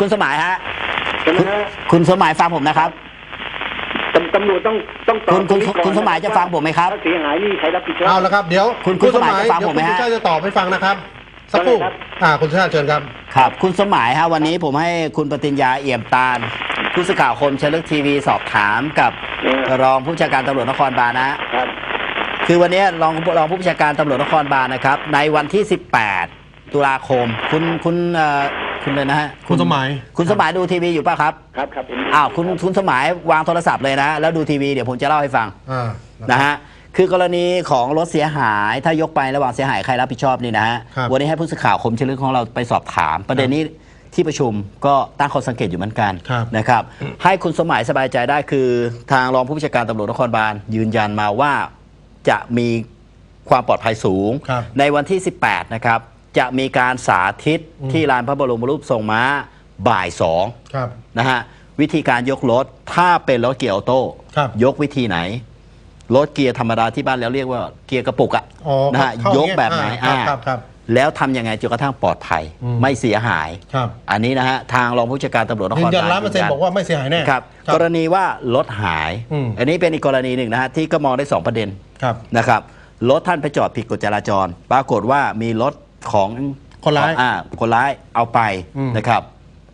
คุณสมัยฮะใช่ไหมฮะคุณสมัยฟังผมนะครับ ตำตำรวจต้องต้องตอบคุณคุณตรงนี้ก่อนคุณสมัยจะฟังผมไหมครับ ถ้าเสียหายนี่ใครรับผิดชอบเอาละครับเดี๋ยวคุณคุณสมัยจะฟังเดี๋ยวผมไหมคุณฮะสุชาติจะตอบให้ฟังนะครับสักครู่ว่าไงครับ อ่าคุณสุชาติเชิญครับ ครับคุณสมัยฮะวันนี้ผมให้คุณปฏิญญาเอี่ยมตาลผู้สื่อข่าวคมเชลึกทีวีสอบถามกับเออ รองผู้บัญชาการตำรวจนครบาลนะฮะครับ คือวันนี้รองรองผู้บัญชาการตำรวจนครบาลนะครับ ในวันที่ 18 ตุลาคม คุณคุณเอ่อ คุณเลยนะฮะคุณสมัย คุณสมัยดูทีวีอยู่ป่ะครับครับครับผมอ้าวคุณคุณสมัยวางโทรศัพท์เลยนะ แล้วดูทีวีเดี๋ยวผมจะเล่าให้ฟังอ่านะฮะคือกรณีของรถเสียหายถ้ายกไประหว่างเสียหายใครรับผิดชอบนี่นะฮะครับ วันนี้ให้ผู้สื่อข่าวคมเชลึกของเราไปสอบถาม ประเด็นนี้ที่ประชุมก็ตั้งข้อสังเกตอยู่เหมือนกันครับ นะครับ ให้คุณสมัยสบายใจได้คือ ทางรองผู้บัญชาการตำรวจนครบาลยืนยันมาว่าจะมีความปลอดภัยสูง ครับในวันที่ 18 นะครับ จะมีการสาธิตอืมที่ลานพระบรมรูปทรงม้าบ่ายสองครับนะฮะวิธีการยกรถถ้าเป็นรถเกียร์ออโต้ครับยกวิธีไหนรถเกียร์ธรรมดาที่บ้านแล้วเรียกว่าเกียร์กระปุกอะอ๋อนะฮะเข้ายกแบบไหนอ่าอ่าครับครับแล้วทำยังไงจนกระทั่งปลอดภัยอืมไม่เสียหายครับอันนี้นะฮะทางรองผู้จัดการตำรวจนคยืรนยันบาลร้านเปอร์เซ็นต์บอกว่าไม่เสียหายแน่ครับครับกรณีว่ารถหายอืมอันนี้เป็นอีกกรณีหนึ่งนะฮะที่ก็มองได้สองประเด็นครับนะครับรถท่านไปจอดผิดกฎจราจร ปรากฏว่ามีรถ ของคนร้ายอ่าคนร้ายเอาไปอืมนะครับ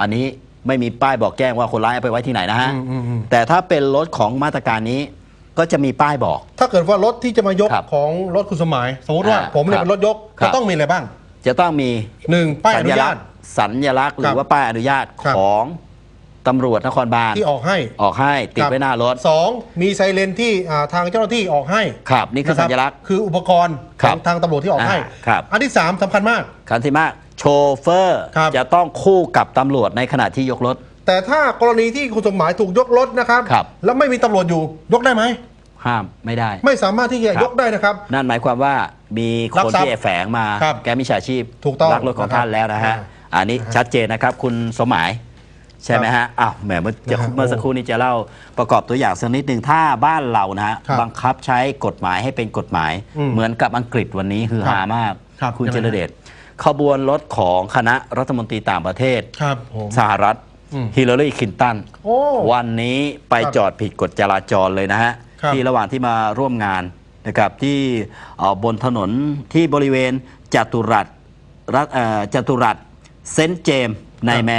อันนี้ไม่มีป้ายบอกแจ้งว่าคนร้ายเอาไปไว้ที่ไหนนะฮะอืมอืมอืมแต่ถ้าเป็นรถของมาตรการนี้ก็จะมีป้ายบอก ถ้าเกิดว่ารถที่จะมายกครับของรถคุณสมัย สมมติว่าอ่าผมเนี่ยครับเป็นรถยกครับจะต้องมีอะไรบ้าง จะต้องมีหนึ่งป้ายอสันุญญาลัตกษณ์สัญลักษณ์หครัรืบอว่าป้ายอนุญาตครับของ ตำรวจนครบาลที่ออกให้ ออกให้ติดไว้หน้ารถ สองมีไซเรนที่อ่าทางเจ้าหน้าที่ออกให้ครับนี่คือนะสัญลักษณ์ คืออุปกรณ์คขรัอบงทางตำรวจที่ออกให้ อ่าครับ อันที่สามสำคัญมาก คันที่มากโชเฟอร์ ครับ จะต้องคู่กับตำรวจในขณะที่ยกรถ แต่ถ้ากรณีที่คุณสมหมายถูกยกรถนะครับ ครับ แล้วไม่มีตำรวจอยู่ยกได้ไหม ห้ามไม่ได้ ไม่สามารถที่จะครับ ยกได้นะครับ นั่นหมายความว่ามีครันกทรัพย์ที่แอบแฝงมาครับแกมิจฉาชีพถูกต้องลักรถของนะครับท่านแล้วนะฮะ อ่า อันนี้ชัดเจนนะครับ คุณสมหมาย ใช่ไหมฮะอ้าวแหมเมื่อจะนะฮะเมื่อสักครู่นี้จะเล่าประกอบตัวอย่างสักนิดหนึ่งถ้าบ้านเรานะฮะครับบังคับใช้กฎหมายให้เป็นกฎหมาย อืมเหมือนกับอังกฤษวันนี้คือครับหามากครับคุณยังไง เจรเดชขบวนรถของคณะรัฐมนตรีต่างประเทศ ครับผม สหรัฐอืมฮิลลารีคลินตันโอ้วันนี้ไปครับจอดผิดกฎจราจรเลยนะฮะ ครับที่ระหว่างที่มาร่วมงานนะครับที่เอ่อบนถนนที่บริเวณจตุรัสรัฐเอ่อจตุรัสเซนต์เจมส์ในแม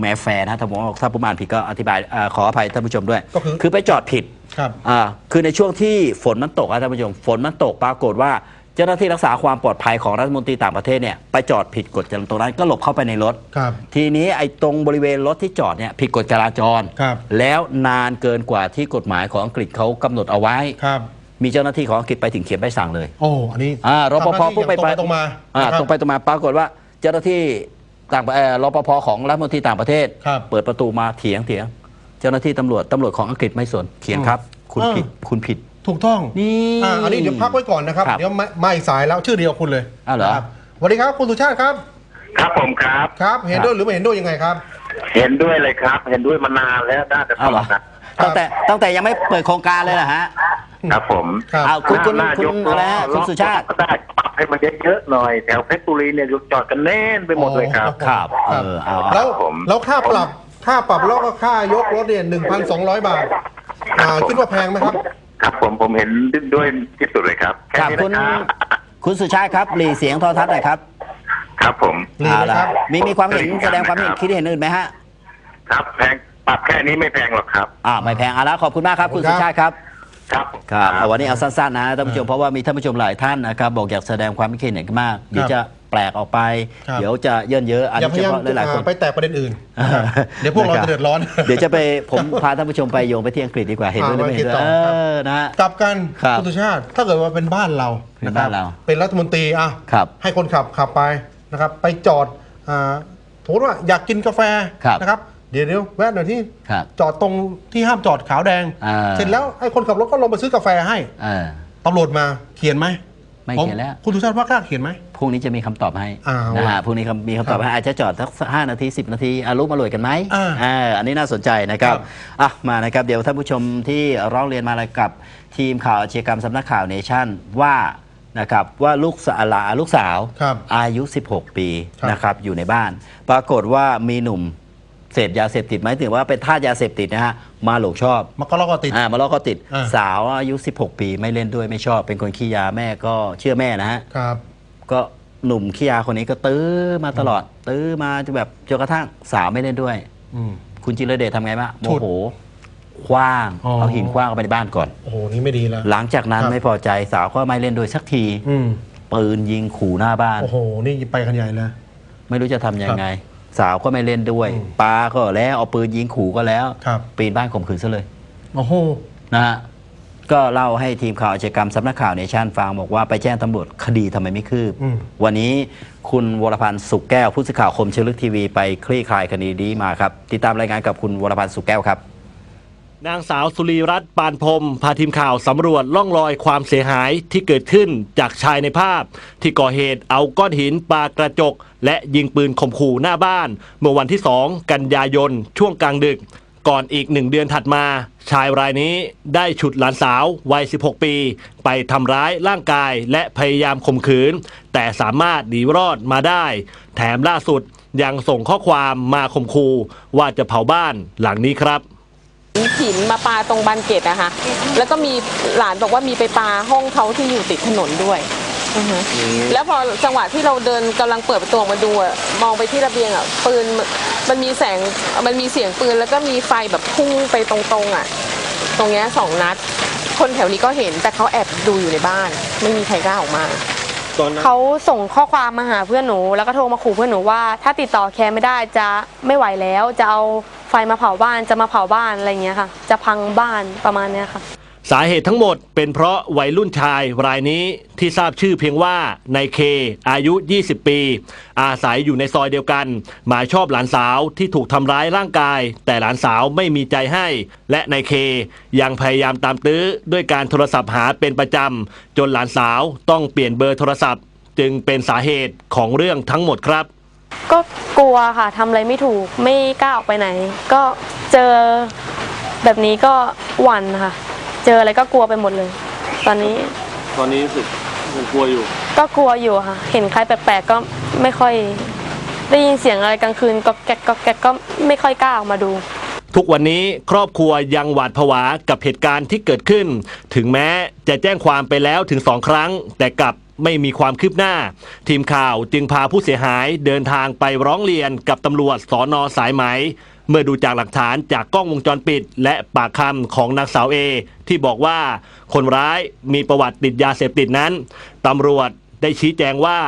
แมแฟร์นะถ้าผมถ้าผมอ่านผิดก็อธิบายเออขออภัยท่านผู้ชมด้วย ก็คือ คือไปจอดผิดครับ อ่าคือในช่วงที่ฝนมันตกอะท่านผู้ชม ฝนมันตกปรากฏว่า เจ้าหน้าที่รักษาความปลอดภัยของรัฐมนตรีต่างประเทศเนี่ยไปจอดผิดกฎจราจรตรงนั้นก็หลบเข้าไปในรถ ครับ ทีนี้ไอ้ตรงบริเวณรถที่จอดเนี่ยผิดกฎจราจร ครับแล้วนานเกินกว่าที่กฎหมายของอังกฤษเขากำหนดเอาไว้ ครับ มีเจ้าหน้าที่ของอังกฤษไปถึงเขียนใบสั่งเลย โอ้ อันนี้อ่ารปภทำหน้าที่พูดไปอย่างตรงไปตรงมาอ่านะครับ ตรงไปตรงมาปรากฏว่าเจ้าหน้าที่ ต่างประเอ่อรปภของรัฐมนตรีต่างประเทศ ครับ เปิดประตูมาเถียงเถียง เจ้าหน้าที่ตำรวจตำรวจของอังกฤษไม่สนเขียนครับ คุณอ่าผิดคุณผิด ถูกต้องนี่อ่าอันนี้เดี๋ยวพักไว้ก่อนนะครับ ครับเดี๋ยวไม่ไม่สายแล้วชื่อเดียวคุณเลยอ้าวเหรอครับสวัสดีครับคุณสุชาติครับ ครับผมครับ ครับ เห็นด้วยหรือไม่เห็นด้วยยังไงครับ เห็นด้วยเลยครับ เห็นด้วยมานานแล้วน่าจะอ้าวเหรอนะ ตั้งแต่ตั้งแต่ยังไม่เปิดโครงการเลยนะฮะครับผมครับอ้าวคุณคุณน่าคุณยกอะไรฮะคุณสุชาติก็ได้ปรับให้มันเยอะๆหน่อยแถวเพชรบุรีเนี่ยยกจอดกันแน่นไปหมดเลยครับครับเออเอาแล้วผมแล้วค่าปรับค่าปรับแล้วก็ค่ายกรถเนี่ยหนึ่งพันสองร้อยบาทอ่าคิดว่าแพงไหมครับครับผมผมเห็นด้วยที่สุดเลยครับแค่ครับนี้คุณนะครับคุณสุชาติครับหลีเสียงโทรทัศน์หน่อยครับ ครับผมหลีไหมครับเอาล่ะมีมีความเห็นแสดงความเห็นคิดเห็นอื่นไหมฮะ ครับแพง ปรับแค่นี้ไม่แพงหรอกครับ อ่าไม่แพงเอาละขอบคุณมากครับ คุณขอบคุณครับสุชาติครับ ครับ ครับเอาวันนี้เอาสั้นๆนะท่านผู้ชมเพราะว่ามีท่านผู้ชมหลายท่านนะครับบอกอยากแสดงความคิดเห็นมากเดี๋ยวจะแปลกออกไป ครับ เดี๋ยวจะเยินเยอะอันอย่านี้พเฉยายามพาะหลายๆคนอ่าไปแตะประเด็นอื่นนะครับเดี๋ยวพวกเราจะเดือดร้อน เดี๋ยวจะไปผมพาท่านผู้ชมไปโยงไปที่อังกฤษดีกว่าเห็นด้วยหรือไม่เห็นด้วยอ่าเอมาอังกฤษต่อครับอนะฮะ กลับกันครับคุณสุชาติถ้าเกิดว่าเป็นบ้านเราเป็นนะครับบ้านเราเป็นรัฐมนตรีอะครับให้คนขับขับไปนะครับ ไปจอดอ่าสมมติว่าอยากกินกาแฟครับนะครับ เดี๋ยวเดี๋ยวแวะหน่อยที่ครับจอดตรงที่ห้ามจอดขาวแดง อ่าเสร็จแล้วไอ้คนขับรถก็ลงไปซื้อกาแฟให้เออ ตำรวจมาเขียนไหมไม่เขียนแล้ว ผมคุณสุชาติว่ากล้าเขียนไหม พรุ่งนี้จะมีคำตอบให้อ้าวนะฮะพรุ่งนี้มีคำตอบให้อาจจะจอดสักห้านาทีสิบนาทีอารุมอร่วยกันไหมอ่าอ่าอันนี้น่าสนใจนะครับครับ อะมานะครับเดี๋ยวท่านผู้ชมที่ร้องเรียนมากับทีมข่าวอาชญากรรมสำนักข่าวเนชั่นว่านะครับว่าลูกสาวหลาลูกสาว ครับอายุ 16 ปีครับนะครับอยู่ในบ้าน ปรากฏว่ามีหนุ่ม เสพยาเสพติดไหมายถึงว่าเป็นทาสยาเสพติดนะฮะมาหลงชอบมันก็ลอกก็ติด อ่ามาล้อก็ติด อ่า สาวอายุ 16 ปีไม่เล่นด้วยไม่ชอบ เป็นคนขี้ยาแม่ก็เชื่อแม่นะฮะ ครับ ก็หนุ่มขี้ยาคนนี้ก็ตื้อมาตลอด ตื้อมาจนแบบจนกระทั่งสาวไม่เล่นด้วย อืม คุณจิรเดชทำไงบ้างโมฉุดโหคว้างอ๋อ เอาหินคว้างเข้าไปในบ้านก่อน โอ้โห นี่ไม่ดีแล้ว หลังจากนั้นครับ ไม่พอใจสาวก็ไม่เล่นด้วยสักที อืมปืนยิงขู่หน้าบ้าน โอ้โห นี่ไปกันใหญ่เลยไม่รู้จะทำยังไง สาวก็ไม่เล่นด้วยอืมปาก็แล้วเอาปืนยิงขู่ก็แล้ว ครับ ปีนบ้านข่มขืนซะเลยโอ้โห นะฮะก็เล่าให้ทีมข่าวอาชญากรรมสำนักข่าวเนชั่นฟังบอกว่าไปแจ้งตำรวจคดีทำไมไม่คืบ อืม วันนี้คุณวรพันธ์สุขแก้วผู้สื่อข่าวคมเชลึกทีวีไปคลี่คลายคดีนี้มาครับ ติดตามรายงานกับคุณวรพันธ์สุขแก้วครับ นางสาวสุรีรัตน์ปานพรมพาทีมข่าวสำรวจล่องรอยความเสียหายที่เกิดขึ้นจากชายในภาพ ที่ก่อเหตุเอาก้อนหินปากระจก และยิงปืนข่มขู่หน้าบ้าน เมื่อวันที่ 2 กันยายน ช่วงกลางดึก ก่อนอีกหนึ่งเดือนถัดมา ชายรายนี้ได้ฉุดหลานสาววัย 16 ปี ไปทำร้ายร่างกายและพยายามข่มขืน แต่สามารถหนีรอดมาได้ แถมล่าสุดยังส่งข้อความมาข่มขู่ว่าจะเผาบ้านหลังนี้ครับ หินมาปาตรงบานเกตนะคะ แล้วก็มีหลานบอกว่ามีไปปาห้องเขาที่อยู่ติดถนนด้วยอือฮึแล้วพอจังหวะที่เราเดินกำลังเปิดประตูออกมาดูอะมองไปที่ระเบียงอะปืนมันมันมีแสงมันมีเสียงปืนแล้วก็มีไฟแบบพุ่งไปตรงๆอะ ตรงเนี้ยสองนัด คนแถวนี้ก็เห็นแต่เขาแอบดูอยู่ในบ้าน ไม่มีใครกล้าออกมาเขาส่งข้อความมาหาเพื่อนหนู แล้วก็โทรมาขู่เพื่อนหนูว่า ถ้าติดต่อแคร์ไม่ได้จะไม่ไหวแล้วจะเอาไฟมาเผาบ้านจะมาเผาบ้านอะไรเงี้ยค่ะ จะพังบ้านประมาณเนี้ยค่ะ สาเหตุทั้งหมดเป็นเพราะวัยรุ่นชายรายนี้ที่ทราบชื่อเพียงว่านายเคอายุ 20 ปี อาศัยอยู่ในซอยเดียวกัน หมายชอบหลานสาวที่ถูกทำร้ายร่างกาย แต่หลานสาวไม่มีใจให้ และนายเคยังพยายามตามตื้อด้วยการโทรศัพท์หาเป็นประจำจนหลานสาวต้องเปลี่ยนเบอร์โทรศัพท์ จึงเป็นสาเหตุของเรื่องทั้งหมดครับ ก็กลัวค่ะทำอะไรไม่ถูกไม่กล้าออกไปไหน ก็เจอแบบนี้ก็หวั่นค่ะ เจออะไรก็กลัวไปหมดเลย ตอนนี้ตอนนี้รู้สึกยังกลัวอยู่ ก็กลัวอยู่ค่ะ เห็นใครแปลกๆก็ไม่ค่อย ได้ยินเสียงอะไรกลางคืนก็แก๊กก็แก๊กก็ไม่ค่อยกล้าออกมาดู ทุกวันนี้ครอบครัวยังหวาดผวากับเหตุการณ์ที่เกิดขึ้น ถึงแม้จะแจ้งความไปแล้วถึงสองครั้ง แต่กลับ ไม่มีความคืบหน้า ทีมข่าวจึงพาผู้เสียหายเดินทางไปร้องเรียนกับตำรวจสอนอสายไหม เมื่อดูจากหลักฐานจากกล้องวงจรปิด และปากคำของนางสาวเอที่บอกว่าคนร้ายมีประวัติติดยาเสพติดนั้นตำรวจ ได้ชี้แจงว่า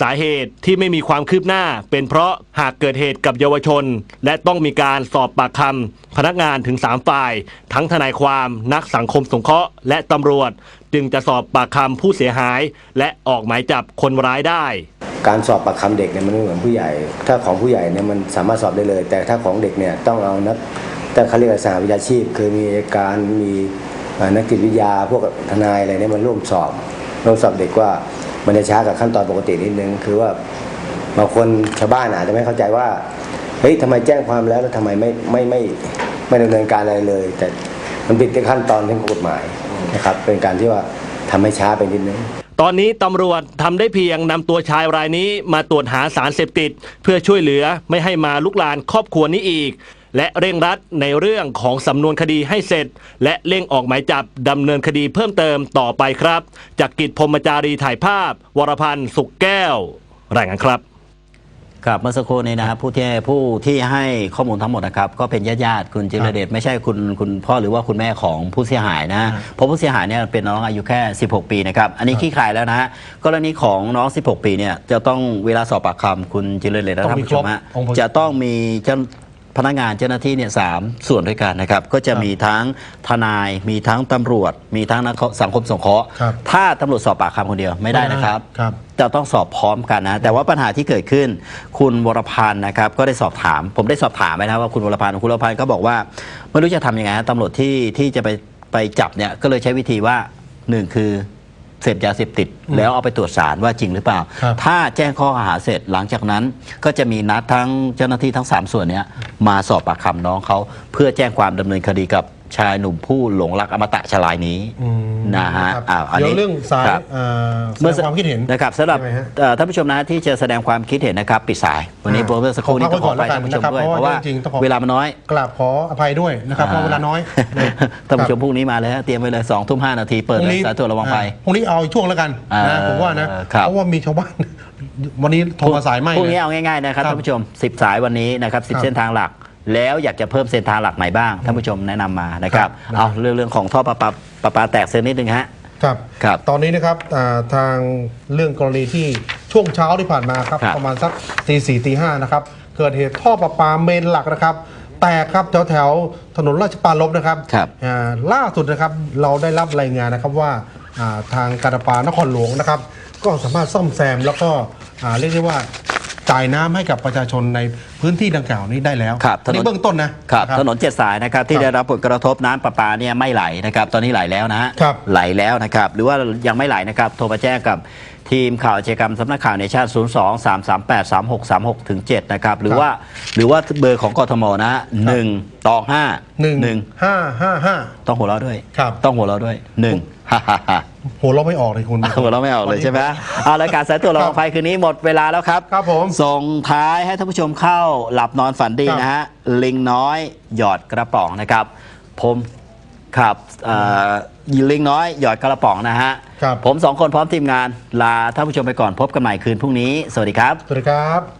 สาเหตุที่ไม่มีความคืบหน้า เป็นเพราะหากเกิดเหตุกับเยาวชน และต้องมีการสอบปากคำพนักงานถึง 3 ฝ่าย ทั้งทนายความนักสังคมสงเคราะห์และตำรวจ จึงจะสอบปากคำผู้เสียหาย และออกหมายจับคนร้ายได้ การสอบปากคำเด็กเนี่ยมันไม่เหมือนผู้ใหญ่ ถ้าของผู้ใหญ่เนี่ยมันสามารถสอบได้เลย แต่ถ้าของเด็กเนี่ยต้องเอานักแต่เขาเรียกว่าสหวิชาชีพ คือมีการมีนักจิตวิทยาพวกทนายอะไรเนี่ยมันร่วมสอบร่วมสอบเด็กว่า มันจะช้ากับขั้นตอนปกตินิดนึง คือว่าบางคนชาวบ้านอาจจะไม่เข้าใจว่าเฮ้ยทำไมแจ้งความแล้วแล้วทำไมไม่ไม่ไม่ไม่ดำเนินการอะไรเลย แต่มันผิดในขั้นตอนทางกฎหมายนะครับ เป็นการที่ว่าทำให้ช้าไปนิดนึงตอนนี้ตำรวจทำได้เพียงนำตัวชายรายนี้มาตรวจหาสารเสพติด เพื่อช่วยเหลือไม่ให้มาลุกลานครอบครัวนี้อีก และเร่งรัดในเรื่องของสำนวนคดีให้เสร็จ และเร่งออกหมายจับดำเนินคดีเพิ่มเติมต่อไปครับจากกิจพรหมจารีถ่ายภาพ วรพันธ์สุขแก้ว รายงานครับครับเมื่อสักครู่นี้นะครับผู้ที่ผู้ที่ให้ข้อมูลทั้งหมดนะครับก็เป็นญาติญาติๆคุณจิรเดชไม่ใช่คุณคุณพ่อหรือว่าคุณแม่ของผู้เสียหายนะเพราะผู้เสียหายเนี่ยเป็นน้องอายุแค่ 16 ปีนะครับอันนี้ขี้ขายแล้วนะฮะกรณีของน้อง 16 ปีเนี่ยจะต้องเวลาสอบปากคำคุณจิรเดชและต้ท่าอนงมีผู้ชมฮะครบองค์ประกอบจะต้องมีเจ้า พนักงานเจ้าหน้าที่เนี่ยสามส่วนด้วยกันนะครับ ก็จะมีทั้งทนายมีทั้งตำรวจ มีทั้งนักสังคมสงเคราะห์ครับถ้าตำรวจสอบปากคำคนเดียวไม่ได้นะครับ ครับ จะต้องสอบพร้อมกันนะ แต่ว่าปัญหาที่เกิดขึ้น คุณวรพันธ์นะครับ ก็ได้สอบถาม ผมได้สอบถามไปนะว่าคุณวรพันธ์คุณวรพันธ์ก็บอกว่าไม่รู้จะทำยังไงฮะตำรวจที่ที่จะไปไปจับเนี่ยก็เลยใช้วิธีว่าหนึ่งคือ เสพยาเสพติด แล้วเอาไปตรวจสารว่าจริงหรือเปล่า ครับ ถ้าแจ้งข้อหาเสร็จหลังจากนั้น ก็จะมีนัดทั้งเจ้าหน้าที่ทั้ง 3 ส่วนเนี้ยมาสอบปากคำน้องเขาเพื่อแจ้งความดำเนินคดีกับ ชายหนุ่มผู้หลงรักอมตะชลายนี้อืมนะฮะครับอ้าวอันนี้เดี๋ยวเรื่องสายครับเอ่อแสดงความคิดเห็น นะครับสำหรับใช่ไหมฮะเอ่อท่านผู้ชมนะที่จะแสดงความคิดเห็นนะครับปิดสาย วันนี้อ่าโปรเฟสสักครู่นี้ขอพัต้กองไว้ขอก่อนไปแล้วกันท่านผู้ชมด้วยนะครับเพราะว่าเพราะว่าจริงๆต้องขอ เวลามันน้อยกราบขออภัยด้วยนะครับเพราะเวลาน้อยนะท่านผู้ชมครับพรุ่งนี้มาเลยฮะเตรียมไว้เลยสองทุ่มห้านาทีเปิดพรุ่งเลยนี้สายตรวจระวังภัย อ่าพรุ่งนี้เอาอีกช่วงแล้วกันอ่านะผมว่านะครับ เพราะว่ามีชาวบ้าน วันนี้โทรมาสายไหมพรุ่งนี้เลยเอาง่ายๆนะครับครับท่านผู้ชม 10 สายวันนี้นะครับครับ10 เส้นทางหลัก แล้วอยากจะเพิ่มเส้นทางหลักไหนบ้างท่านผู้ชมแนะนำมานะครับครับ เอาเรื่องเรื่องของท่อประปาประปาแตกเส้นนิดนึงฮะ ครับ ครับตอนนี้นะครับอ่าทางเรื่องกรณีที่ช่วงเช้าที่ผ่านมาครับ ครับประมาณสักตีสี่ตีห้านะครับ เกิดเหตุท่อประปาเมนหลักนะครับ แตกครับแถวแถวๆถนนราชปรารลบนะครับครับ อ่าล่าสุดนะครับเราได้รับรายงานนะครับว่าอ่าทางการประปานครหลวงนะครับ ก็สามารถซ่อมแซมแล้วก็อ่าเรียกได้ว่า จ่ายน้ำให้กับประชาชนในพื้นที่ดังกล่าวนี้ได้แล้วครับถนน นี่เบื้องต้นนะครับนะถนนเจ็ดสายนะครับที่ครับได้รับผลกระทบน้ำประปาเนี่ยไม่ไหลนะครับ ตอนนี้ไหลแล้วนะฮะ ครับ ไหลแล้วนะครับ หรือว่ายังไม่ไหลนะครับ โทรมาแจ้งกับ ทีมข่าวอาชญากรรมสำนักข่าวในชาติ 0 2 3 3 8 3 6 3 6ถึง7นะครับ หรือว่าหรือว่าเบอร์ของกทมนะฮะหนึ่งตองห้าหนึ่งหนึ่งห้าห้าห้าต้องหัวเราะด้วย ครับ ต้องหัวเราะด้วยหนึ่งฮ่าฮ่าฮ่าหัวเราะไม่ออกเลยคุณ หัวเราะไม่ออกเลยใช่ไหมเอารายการสายตรวจระวังภัยคืนนี้หมดเวลาแล้วครับครับผมส่งท้ายให้ท่านผู้ชมเข้าหลับนอนฝันดีครับนะฮะลิงน้อยหยอดกระป๋องนะครับผม ครับเอ่อลิงน้อย หยอดกระป๋องนะฮะ ครับ ผมสองคนพร้อมทีมงาน ลาท่านผู้ชมไปก่อนพบกันใหม่คืนพรุ่งนี้ สวัสดีครับ สวัสดีครับ